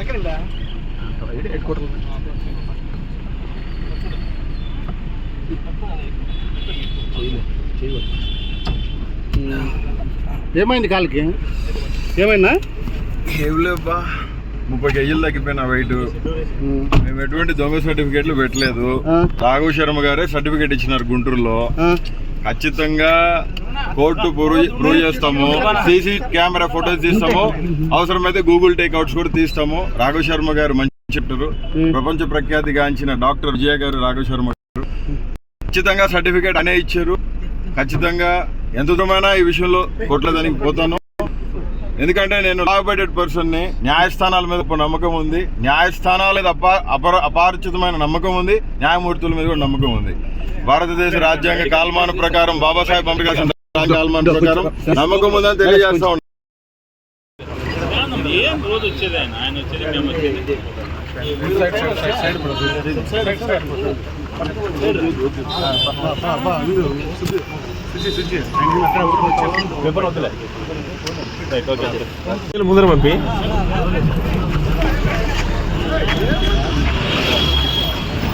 ఎక్కడండి? ఏమైంది కాలుకి? ఏమైందా? ఏం లేబ్బా ముప్పై కేజీలు తగ్గిపోయిన వెయిట్ మేము ఎటువంటి దొంగ సర్టిఫికేట్లు పెట్టలేదు. ఆ. రాఘవ శర్మ గారే సర్టిఫికేట్ ఇచ్చినారు గుంటూరులో. ఖచ్చితంగా కోర్టు ప్రూవ్ చేస్తాము. సీసీ కెమెరా ఫోటోస్ తీస్తాము. అవసరమైతే గూగుల్ టేక్అవుట్స్ కూడా తీస్తాము. రాఘవ శర్మ గారు మంచి చెప్పారు. ప్రపంచ ప్రఖ్యాతిగాంచిన డాక్టర్ విజయ గారు రాఘవ శర్మ గారు. ఖచ్చితంగా సర్టిఫికేట్ అనే ఇచ్చారు. ఖచ్చితంగా ఎంత దూరమైనా ఈ విషయంలో కోర్టులో దానికి పోతాను. ఎందుకంటే నేను లాభపడేట్ పర్సన్ని న్యాయస్థానాల మీద నమ్మకం ఉంది. న్యాయస్థానాల మీద అపర అపారిచితమైన నమ్మకం ఉంది. న్యాయమూర్తుల మీద కూడా నమ్మకం ఉంది. భారతదేశ రాజ్యాంగ కాలమాన ప్రకారం బాబాసాహెబ్ అంబేద్కర్ కాలమాన ప్రకారం నమ్మకం ఉందని తెలియజేస్తా ఉన్నాను ఏం రోజు వచ్చేది ఆయన? ఆయన వచ్చేది మేము వచ్చేది. ముందర పంపి.